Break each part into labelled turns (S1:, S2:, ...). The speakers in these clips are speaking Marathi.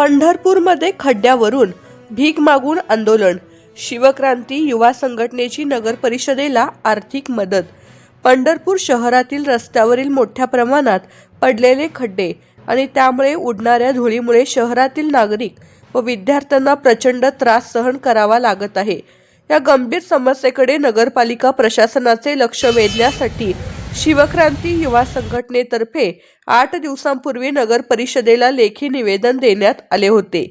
S1: पंढरपूरमध्ये खड्ड्यावरून भीक मागून आंदोलन. शिवक्रांती युवा संघटनेची नगर परिषदेला आर्थिक मदत. पंढरपूर शहरातील रस्त्यावरील मोठ्या प्रमाणात पडलेले खड्डे आणि त्यामुळे उडणाऱ्या धुळीमुळे शहरातील नागरिक व विद्यार्थ्यांना प्रचंड त्रास सहन करावा लागत आहे. या गंभीर समस्येकडे नगरपालिका प्रशासनाचे लक्ष वेधण्यासाठी शिवक्रांती युवा संघटनेतर्फे आठ दिवसांपूर्वी नगर परिषदेला लेखी निवेदन देण्यात आले होते.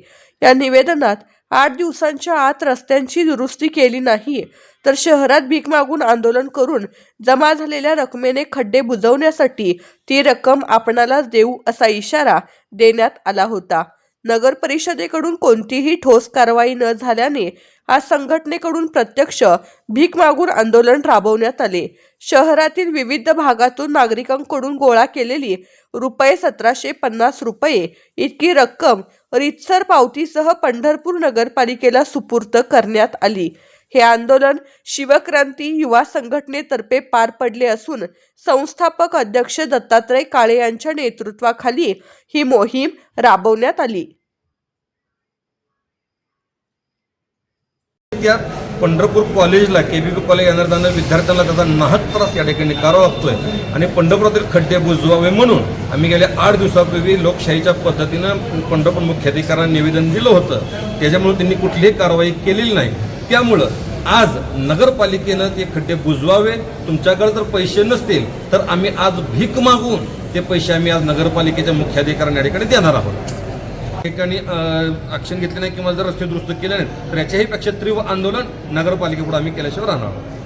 S1: या निवेदनात आठ दिवसांच्या आत रस्त्यांची दुरुस्ती केली नाही तर शहरात भीक मागून आंदोलन करून जमा झालेल्या रकमेने खड्डे बुजवण्यासाठी ती रक्कम आपणाला देऊ असा इशारा देण्यात आला होता. नगर परिषदेकडून कोणतीही ठोस कारवाई न झाल्याने आज संघटनेकडून प्रत्यक्ष भीक मागून आंदोलन राबवण्यात आले. शहरातील विविध भागातून नागरिकांकडून गोळा केलेली रुपये सतराशे पन्नास रुपये इतकी रक्कम रितसर पावतीसह पंढरपूर नगरपालिकेला सुपूर्त करण्यात आली. हे आंदोलन शिवक्रांती युवा संघटनेतर्फे पार पडले असून संस्थापक अध्यक्ष दत्तात्रय काळे यांच्या नेतृत्वाखाली ही मोहीम राबवण्यात आली.
S2: पंढरपूर कॉलेजला के बी पी कॉलेज येणार विद्यार्थ्यांना त्याचा नाहक त्रास या ठिकाणी करावा लागतोय. आणि पंढरपुरातील खड्डे बुजवावे म्हणून आम्ही गेल्या आठ दिवसापूर्वी लोकशाहीच्या पद्धतीनं पंढरपूर मुख्याधिकाऱ्यांना निवेदन दिलं होतं. त्याच्यामुळे त्यांनी कुठलीही कारवाई केलेली नाही. त्यामुळं आज नगरपालिकेनं ते खड्डे बुजवावे तुमच्याकडे जर पैसे नसतील तर आम्ही आज भीक मागून ते पैसे आम्ही आज नगरपालिकेच्या मुख्याधिकाऱ्यांना या ठिकाणी देणार आहोत. ठिकाणी ॲक्शन घेतले नाही किंवा जर रस्ते दुरुस्त केले नाही तर याच्याही पेक्षा तीव्र आंदोलन नगरपालिकेपुढे आम्ही केल्याशिवाय राहणार आहोत.